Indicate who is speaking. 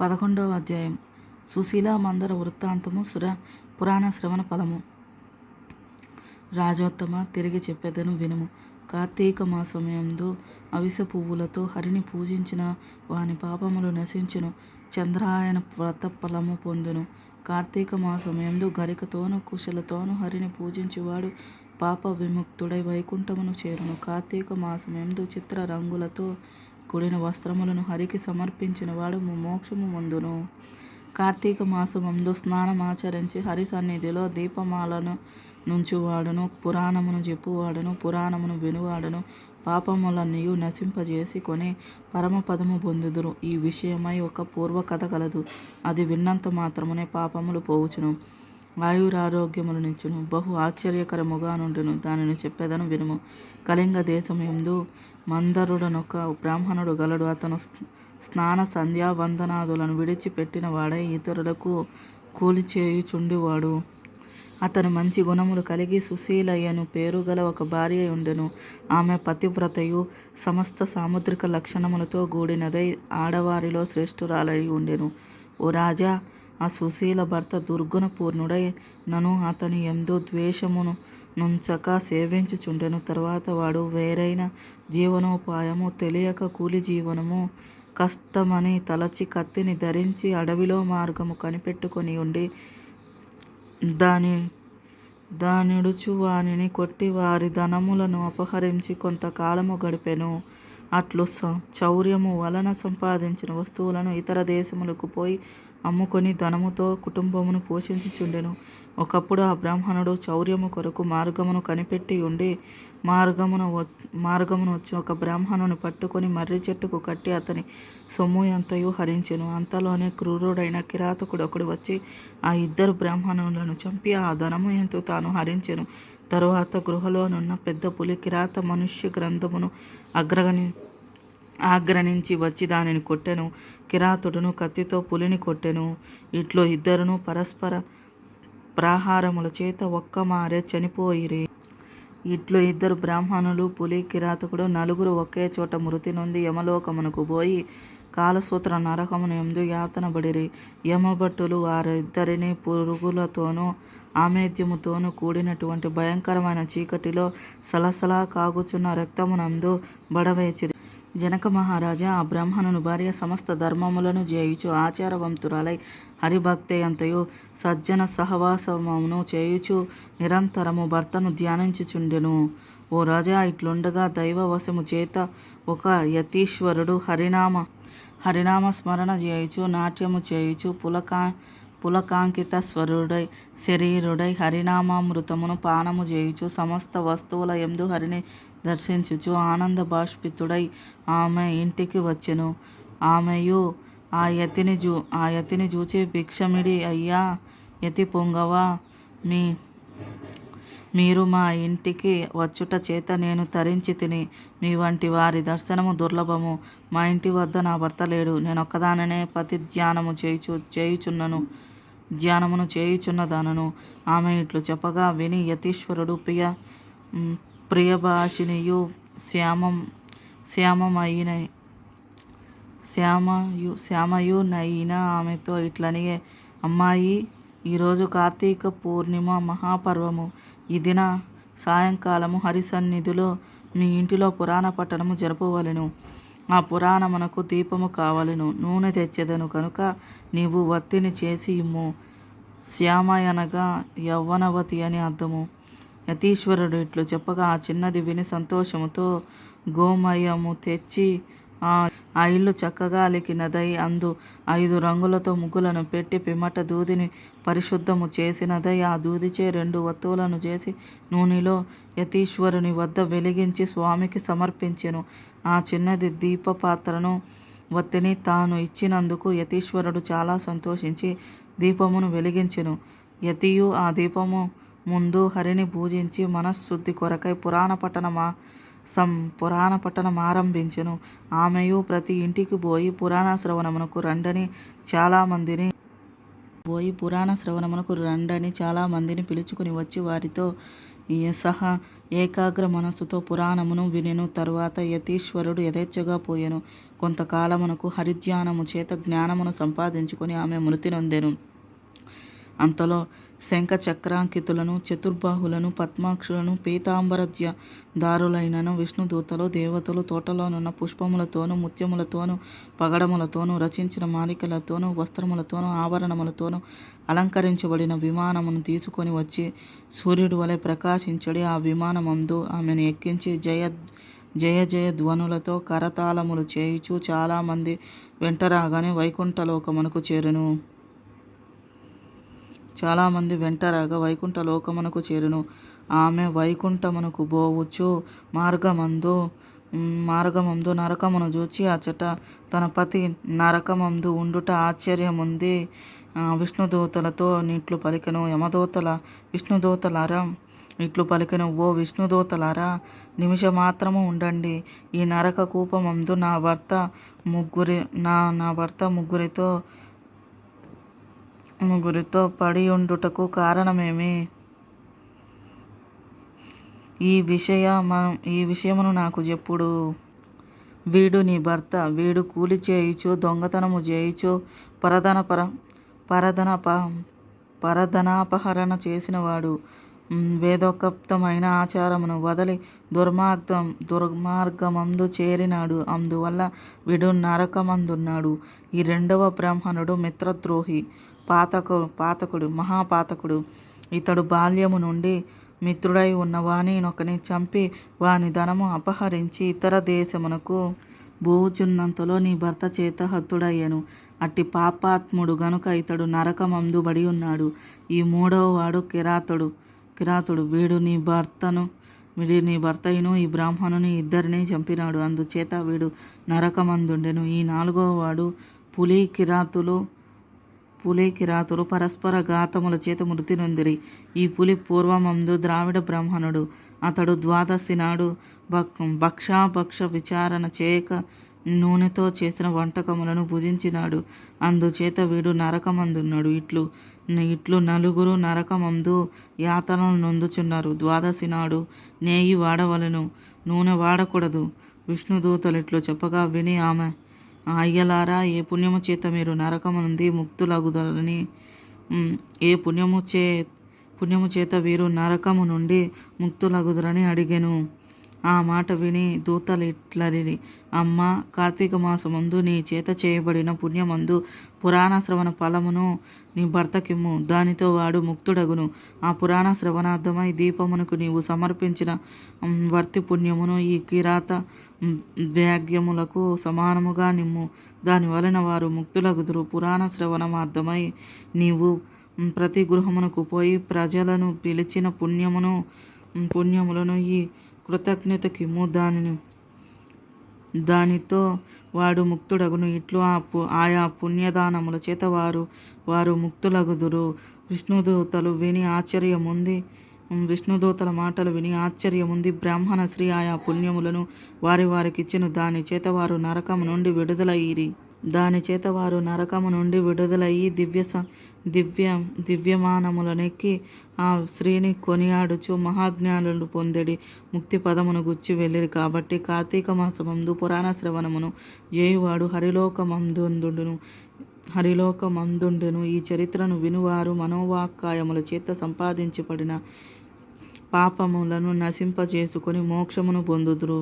Speaker 1: పదకొండవ అధ్యాయం. సుశీల మందర వృత్తాంతము సుర పురాణ శ్రవణ ఫలము రాజోత్తమ తిరిగి చెప్పేదను వినుము. కార్తీక మాసమయందు అవిస పువ్వులతో హరిని పూజించిన వాని పాపములు నశించును. చంద్రాయన వ్రత ఫలము పొందును. కార్తీక మాసమయందు గరికతోను కుశలతోను హరిని పూజించేవాడు పాప విముక్తుడై వైకుంఠమును చేరును. కార్తీక మాసమయందు చిత్ర రంగులతో కూడిన వస్త్రములను హరికి సమర్పించిన వాడు మోక్షము ముందును. కార్తీక మాసమందు స్నానమాచరించి హరి సన్నిధిలో దీపమాలను నుంచువాడును పురాణమును చెప్పువాడును పురాణమును వినువాడును పాపములన్నయు నశింపజేసి కొని పరమపదము పొందుదురు. ఈ విషయమై ఒక పూర్వకథ కలదు. అది విన్నంత మాత్రమునే పాపములు పోవుచును. ఆయురారోగ్యములనిచ్చును బహు ఆశ్చర్యకరముగా నుండును. దానిని చెప్పేదను వినుము. కళింగ దేశం ఎందు మందరుడనొక బ్రాహ్మణుడు గలడు. అతను స్నాన సంధ్యా వందనాదులను విడిచిపెట్టిన వాడై ఇతరులకు కూలి చేయుచుండేవాడు అతను మంచి గుణములు కలిగి సుశీలయ్యను. పేరు గల ఒక భార్య ఉండెను. ఆమె పతివ్రతయు సమస్త సాముద్రిక లక్షణములతో కూడినదై ఆడవారిలో శ్రేష్ఠురాలై ఉండెను. ఓ రాజా ఆ సుశీల భర్త దుర్గుణపూర్ణుడై నను అతని ఎందు ద్వేషమును నుంచక సేవించుచుండెను. తర్వాత వాడు వేరైన జీవనోపాయము తెలియక కూలి జీవనము కష్టమని తలచి కత్తిని ధరించి అడవిలో మార్గము కనిపెట్టుకొని ఉండి దాని దానిడుచు వానిని కొట్టి వారి ధనములను అపహరించి కొంతకాలము గడిపెను. అట్లు చౌర్యము వలన సంపాదించిన వస్తువులను ఇతర దేశములకు పోయి అమ్ముకొని ధనముతో కుటుంబమును పోషించుచుండెను. ఒకప్పుడు ఆ బ్రాహ్మణుడు చౌర్యము కొరకు మార్గమును కనిపెట్టి ఉండి మార్గమున మార్గమును వచ్చి ఒక బ్రాహ్మణుని పట్టుకొని మర్రి చెట్టుకు కట్టి అతని సొమ్ము ఎంతయు హరించెను. అంతలోనే క్రూరుడైన కిరాతకుడు ఒకడు వచ్చి ఆ ఇద్దరు బ్రాహ్మణులను చంపి ఆ ధనము ఎంతో తాను హరించెను. తరువాత గృహలోనున్న పెద్ద పులి కిరాత మనుష్య గ్రంథమును ఆగ్ర ఆగ్రహించి వచ్చి దానిని కొట్టెను కిరాతుడును కత్తితో పులిని కొట్టెను. ఇట్లో ఇద్దరును పరస్పర ప్రాహారముల చేత ఒక్కమారే చనిపోయిరి. ఇట్లో ఇద్దరు బ్రాహ్మణులు పులి కిరాతకుడు నలుగురు ఒకే చోట మృతి నొంది యమలోకమునకు పోయి కాలసూత్ర నరకమును ఎందు యాతనబడిరి. యమభట్టులు వారిద్దరిని పురుగులతోనూ ఆమేద్యముతోనూ కూడినటువంటి భయంకరమైన చీకటిలో సలసలా కాగుచున్న రక్తమునందు బడవేచిరి. జనక మహారాజా ఆ బ్రాహ్మణును భార్య సమస్త ధర్మములను చేయుచు ఆచారవంతురాలై హరిభక్తయంతయు సజ్జన సహవాసమును చేయుచు నిరంతరము భర్తను ధ్యానించుచుండెను. ఓ రాజా ఇట్లుండగా దైవవశము చేత ఒక యతీశ్వరుడు హరినామ హరినామ స్మరణ చేయుచు నాట్యము చేయుచు పులకా పులకాంకిత స్వరుడై శరీరుడై హరినామామృతమును పానము చేయుచు సమస్త వస్తువుల ఎందు హరిని దర్శించుచు ఆనంద బాష్పితుడై ఆమె ఇంటికి వచ్చెను. ఆమెయు ఆ యతిని జూ ఆ యతిని చూచి భిక్షమిడి అయ్యా యతి పొంగవా? మీ మీరు మా ఇంటికి వచ్చుట చేత నేను తరించి తిని మీ వంటి వారి దర్శనము దుర్లభము. మా ఇంటి వద్ద నా భర్త లేడు. నేను ఒక్కదాననే పతి ధ్యానము చేయుచు చేయుచున్నను ధ్యానమును చేయుచున్నదానను ఆమె ఇట్లు చెప్పగా విని యతీశ్వరుడు ప్రియ ప్రియభాషినియు శ్యామం శ్యామమైన శ్యామయు శ్యామయు నయిన ఆమెతో ఇట్లనియే అమ్మాయి ఈరోజు కార్తీక పూర్ణిమ మహాపర్వము. ఈ దిన సాయంకాలము హరిసన్నిధిలో మీ ఇంటిలో పురాణ పట్టణము జరపవలను. ఆ పురాణమునకు దీపము కావలెను. నూనె తెచ్చేదను కనుక నీవు వత్తిని చేసి ఇమ్ము. శ్యామయనగా యవ్వనవతి అని అర్థము. యతీశ్వరుడు ఇట్లు చెప్పగా ఆ చిన్నది విని సంతోషముతో గోమయము తెచ్చి ఆ ఇల్లు చక్కగా అలికినదై అందు ఐదు రంగులతో ముగ్గులను పెట్టి పిమ్మట దూదిని పరిశుద్ధము చేసినదై ఆ దూదిచే రెండు వత్తువులను చేసి నూనెలో యతీశ్వరుని వద్ద వెలిగించి స్వామికి సమర్పించెను. ఆ చిన్నది దీపపాత్రను వత్తిని తాను ఇచ్చినందుకు యతీశ్వరుడు చాలా సంతోషించి దీపమును వెలిగించెను. యతియు ఆ దీపము ముందు హరిని పూజించి మనశ్శుద్ధి కొరకై పురాణ పట్టణమా సం పురాణ పట్టణం ఆరంభించెను. ఆమెయు ప్రతి ఇంటికి పోయి పురాణ శ్రవణమునకు రండని చాలామందిని పోయి పురాణ శ్రవణమునకు రండని చాలామందిని పిలుచుకుని వచ్చి వారితో సహా ఏకాగ్ర మనస్సుతో పురాణమును వినెను. తరువాత యతీశ్వరుడు యథేచ్ఛగా పోయెను. కొంతకాలమునకు హరిధ్యానము చేత జ్ఞానమును సంపాదించుకొని ఆమె మృతి నొందెను. అంతలో శంఖ చక్రాంకితులను చతుర్బాహులను పద్మాక్షులను పీతాంబరద్య దారులైనను విష్ణుదూతలు దేవతలు తోటలోనున్న పుష్పములతోనూ ముత్యములతోనూ పగడములతోనూ రచించిన మాలికలతోనూ వస్త్రములతోనూ ఆభరణములతోనూ అలంకరించబడిన విమానమును తీసుకొని వచ్చి సూర్యుడు వలె ప్రకాశించడి ఆ విమానమందు ఆమెను ఎక్కించి జయ జయ జయ ధ్వనులతో కరతాళములు చేయుచు చాలామంది వెంటరాగానే వైకుంఠలోకమునకు చేరును. చాలామంది వెంటరాగా వైకుంఠ లోకమునకు చేరును. ఆమె వైకుంఠమునకు బోవచ్చు మార్గమందు మార్గమందు నరకమును చూచి అచట తన పతి నరకమందు ఉండుట ఆశ్చర్యముంది. విష్ణుదూతలతో నీట్లు పలికెను. యమదూతల విష్ణుదూతలారా ఇట్లు పలికిన. ఓ విష్ణుదూతలారా నిమిషం మాత్రము ఉండండి. ఈ నరక కూపమందు నా భర్త ముగ్గురి నా నా భర్త ముగ్గురితో ముగ్గురితో పడి ఉండుటకు కారణమేమి? ఈ విషయ మనం ఈ విషయమును నాకు చెప్పుడు. వీడు నీ భర్త వీడు కూలి చేయుచు దొంగతనము చేయుచు పరధన పర పరధన ప పరధనాపహరణ చేసినవాడు. వేదోక్తమైన ఆచారమును వదలి దుర్మార్గం దుర్మార్గమందు చేరినాడు. అందువల్ల విడు నరకమందున్నాడు. ఈ రెండవ బ్రాహ్మణుడు మిత్రద్రోహి పాతకు పాతకుడు మహాపాతకుడు. ఇతడు బాల్యము నుండి మిత్రుడై ఉన్న వానినొకని చంపి వాని ధనము అపహరించి ఇతర దేశమునకు బోచున్నంతలో నీ భర్త చేత హత్తుడయ్యను. అట్టి పాపాత్ముడు గనుక ఇతడు నరకమందుబడి ఉన్నాడు. ఈ మూడవ వాడు కిరాతుడు. కిరాతుడు. వీడు నీ భర్తను వీడి నీ భర్తయును ఈ బ్రాహ్మణుని ఇద్దరిని చంపినాడు. అందుచేత వీడు నరకమందుండెను. ఈ నాలుగవ వాడు పులి కిరాతులు పులి కిరాతులు పరస్పర ఘాతముల చేత మృతి నొందిరి. ఈ పులి పూర్వమందు ద్రావిడ బ్రాహ్మణుడు. అతడు ద్వాదశి నాడు భక్ భక్షాభక్ష విచారణ చేయక నూనెతో చేసిన వంటకములను భుజించినాడు. అందుచేత వీడు నరకమందున్నాడు. ఇట్లు ఇట్లు నలుగురు నరకమందు యాతనలు నొందుచున్నారు. ద్వాదశి నాడు నేయి వాడవలను. నూనె వాడకూడదు. విష్ణుదూతలు ఇట్లు చెప్పగా విని ఆమె అయ్యలారా ఏ పుణ్యము చేత మీరు నరకము నుండి ముక్తులగుదరని ఏ పుణ్యము చే పుణ్యము చేత వీరు నరకము నుండి ముక్తులగుదరని అడిగాను. ఆ మాట విని దూతలు అమ్మ కార్తీక మాసమందు నీ చేత చేయబడిన పుణ్యమందు పురాణ శ్రవణ ఫలమును నీ భర్తకిమ్ము దానితో వాడు ముక్తుడగును. ఆ పురాణ శ్రవణార్థమై దీపమునకు నీవు సమర్పించిన వర్తి పుణ్యమును ఈ కిరాత వ్యాగ్యములకు సమానముగా నిమ్ము. దాని వలన వారు ముక్తులగుదురు. పురాణ శ్రవణమార్థమై నీవు ప్రతి గృహమునకు పోయి ప్రజలను పిలిచిన పుణ్యమును పుణ్యములను ఈ కృతజ్ఞతకిమ్ము దానిని దానితో వాడు ముక్తుడగును. ఇట్లు ఆ పు ఆయా పుణ్యదానముల చేత వారు వారు ముక్తులగుదురు. విష్ణుదూతలు విని ఆశ్చర్యముంది విష్ణుదూతల మాటలు విని ఆశ్చర్యముంది. బ్రాహ్మణ శ్రీ ఆయా పుణ్యములను వారి వారికిచ్చిన. దాని చేత వారు నరకము నుండి విడుదలయ్యిరి. దాని చేత వారు నరకము నుండి విడుదలయ్యి దివ్య దివ్య దివ్యమానములనెక్కి ఆ స్త్రీని కొనియాడుచు మహాజ్ఞానులు పొందడి ముక్తి పదమును గుచ్చి వెళ్ళిరి కాబట్టి కార్తీక మాసమందు పురాణ శ్రవణమును జేయువాడు హరిలోకమందుండును హరిలోకమందుండును. ఈ చరిత్రను వినువారు మనోవాక్కాయముల చేత సంపాదించబడిన పాపములను నశింపజేసుకొని మోక్షమును పొందుదురు.